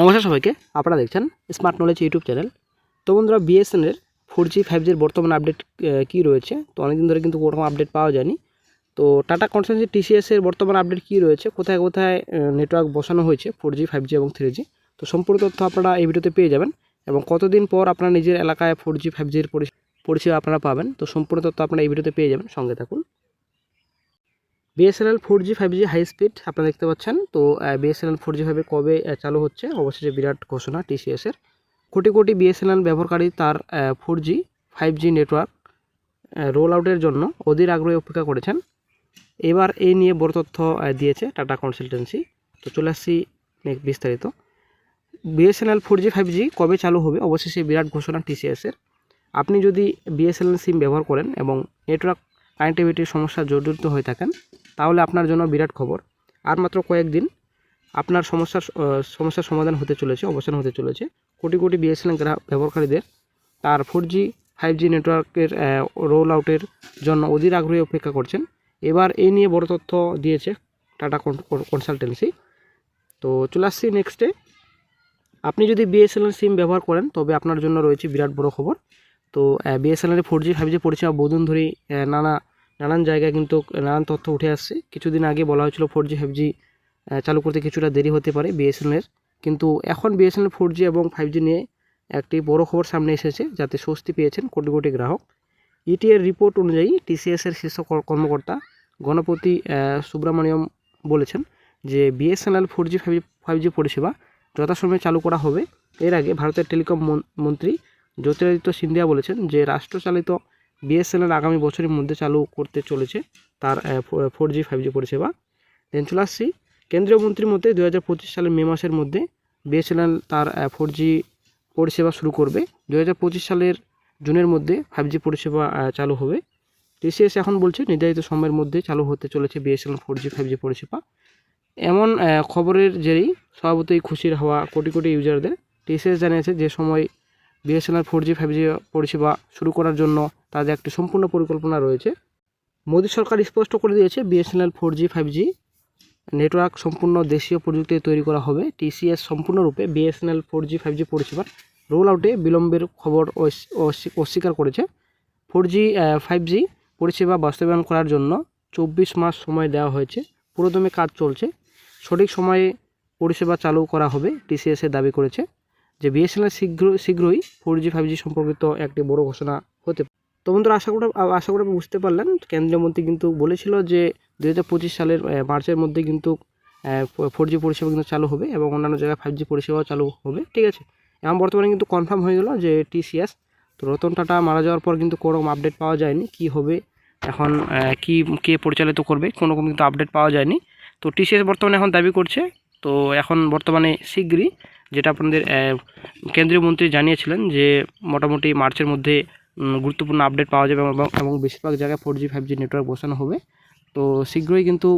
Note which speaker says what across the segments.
Speaker 1: নমস্কার সবাইকে, আপনারা দেখছেন স্মার্ট নলেজ ইউটিউব চ্যানেল তো বন্ধুরা বিএসএনের ফোর জি ফাইভ জির বর্তমান আপডেট কী রয়েছে? তো অনেকদিন ধরে কিন্তু কোনোরকম আপডেট পাওয়া যায়নি। তো টাটা কনসালটেন্সি টিসিএসের বর্তমান আপডেট কী রয়েছে? কোথায় কোথায় নেটওয়ার্ক বসানো হয়েছে ফোর জি ফাইভ জি এবং থ্রি জি তো সম্পূর্ণ তথ্য আপনারা এই ভিডিওতে পেয়ে যাবেন এবং কতদিন পর আপনার নিজের এলাকায় ফোর জি ফাইভ জির পরিষেবা আপনারা পাবেন, তো সম্পূর্ণ তথ্য আপনারা এই ভিডিওতে পেয়ে যাবেন। সঙ্গে থাকুন। BSNL four G five G high speed আপনারা দেখতে পাচ্ছেন। তো বিএসএনএল ফোর জি ফাইভে কবে চালু হচ্ছে? অবশেষে বিরাট ঘোষণা টিসিএসের কোটি কোটি বিএসএনএল ব্যবহারকারী তার four G five G network roll আউটের জন্য অধীর আগ্রহে অপেক্ষা করেছেন। এবার এই নিয়ে বড় তথ্য দিয়েছে টাটা কনসালটেন্সি তো চলে আসছি বিস্তারিত। BSNL four G five G কবে চালু হবে? অবশেষে বিরাট ঘোষণা টিসিএসের আপনি যদি বিএসএনএল সিম ব্যবহার করেন এবং নেটওয়ার্ক কানেক্টিভিটির সমস্যা জর্জরিত হয়ে থাকেন তাহলে আপনার জন্য বিরাট খবর। আর মাত্র কয়েকদিন আপনার সমস্যার সমস্যার সমাধান হতে চলেছে, অবসান হতে চলেছে। কোটি কোটি বিএসএনএল গ্রাহক, ব্যবহারকারীদের তার ফোর জি ফাইভ জি নেটওয়ার্কের রোল আউটের জন্য অধীর আগ্রহে অপেক্ষা করছেন। এবার এই নিয়ে বড় তথ্য দিয়েছে টাটা কনসালটেন্সি তো চলে আসছি নেক্সটে আপনি যদি বিএসএনএল সিম ব্যবহার করেন, তবে আপনার জন্য রয়েছে বিরাট বড় খবর। তো BSNL four G five G পরিষেবা বহুদিন ধরেই নানা নানান জায়গায় কিন্তু নানান তথ্য উঠে আসছে। কিছুদিন আগে বলা হয়েছিল ফোর জি ফাইভ জি চালু করতে কিছুটা দেরি হতে পারে বিএসএনএলের কিন্তু এখন বিএসএনএল ফোর জি এবং ফাইভ জি নিয়ে একটি বড় খবর সামনে এসেছে, যাতে স্বস্তি পেয়েছেন কোটি কোটি গ্রাহক। ইটি এর রিপোর্ট অনুযায়ী টিসিএসের শীর্ষ কর- কর্মকর্তা গণপতি সুব্রমণিয়ম বলেছেন যে BSNL four G five G five G পরিষেবা যথাসময়ে চালু করা হবে। এর আগে ভারতের টেলিকম মন- মন্ত্রী জ্যোতিরাদিত্য সিন্ধিয়া বলেছেন যে রাষ্ট্রচালিত বিএসএনএল আগামী বছরের মধ্যে চালু করতে চলেছে তার ফোর জি ফাইভ জি পরিষেবা। দেন চলে আসছি কেন্দ্রীয় মন্ত্রীর মতে দু হাজার পঁচিশ সালের মে মাসের মধ্যে বিএসএনএল তার ফোর জি পরিষেবা শুরু করবে। দু হাজার পঁচিশ সালের জুনের মধ্যে ফাইভ জি পরিষেবা চালু হবে। টিসিএস এখন বলছে নির্ধারিত সময়ের মধ্যে চালু হতে চলেছে BSNL four G five G পরিষেবা। এমন খবরের জেরেই স্বভাবতই খুশির হওয়া কোটি কোটি ইউজারদের টিসিএস জানিয়েছে যে সময় BSNL four G five G পরিষেবা শুরু করার জন্য তাদের একটি সম্পূর্ণ পরিকল্পনা রয়েছে। মোদী সরকার স্পষ্ট করে দিয়েছে, BSNL four G five G network সম্পূর্ণ দেশীয় প্রযুক্তি তৈরি করা হবে। টিসিএস সম্পূর্ণরূপে BSNL four G five G পরিষেবার রোল আউটে বিলম্বের খবর অস্বীকার করেছে। ফোর জি ফাইভ জি পরিষেবা বাস্তবায়ন করার জন্য চব্বিশ মাস সময় দেওয়া হয়েছে। পুরোদমে কাজ চলছে। সঠিক সময়ে পরিষেবা চালু করা হবে, টিসিএস দাবি করেছে যে বিএসএনএল শীঘ্র, শীঘ্রই ফোর জি ফাইভ জি সম্পর্কিত একটি বড় ঘোষণা হতে পারে। তো বন্ধুরা, আশা করি আশা করি বুঝতে পারলেন। কেন্দ্রীয় মন্ত্রী কিন্তু বলেছিল যে দু হাজার পঁচিশ সালের মার্চের মধ্যে কিন্তু ফোর জি পরিষেবা কিন্তু চালু হবে এবং অন্যান্য জায়গায় ফাইভ জি পরিষেবাও চালু হবে, ঠিক আছে? এখন বর্তমানে কিন্তু কনফার্ম হয়ে গেল যে টিসিএস তো রতন টাটা মারা যাওয়ার পর কিন্তু কোনো আপডেট পাওয়া যায়নি, কি হবে, এখন কি, কে পরিচালিত করবে, কোনো রকম কিন্তু আপডেট পাওয়া যায়নি। তো টিসিএস বর্তমানে এখন দাবি করছে, তো এখন বর্তমানে শীঘ্রই যেটা আপনাদের কেন্দ্রীয় মন্ত্রী জানিয়েছিলেন যে মোটামুটি মার্চের মধ্যে গুরুত্বপূর্ণ আপডেট পাওয়া যাবে এবং এবং বেশিরভাগ জায়গায় four G five G network বসানো হবে। তো শীঘ্রই কিন্তু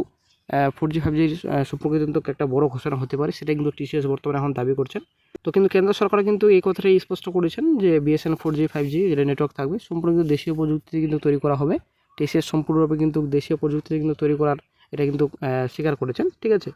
Speaker 1: ফোর জি ফাইভ জি সম্পর্কিত কিন্তু একটা বড় ঘোষণা হতে পারে। সেটা কিন্তু টিসিএস বর্তমানে এখন দাবি করছেন। তো কিন্তু কেন্দ্র সরকার কিন্তু এই কথাটাই স্পষ্ট করেছেন যে BSN four G five G যেটা নেটওয়ার্ক থাকবে, সম্পূর্ণ কিন্তু দেশীয় প্রযুক্তিতে কিন্তু তৈরি করা হবে। টিসিএস সম্পূর্ণরূপে কিন্তু দেশীয় প্রযুক্তিতে কিন্তু তৈরি করার এটা কিন্তু স্বীকার করেছেন। ঠিক আছে?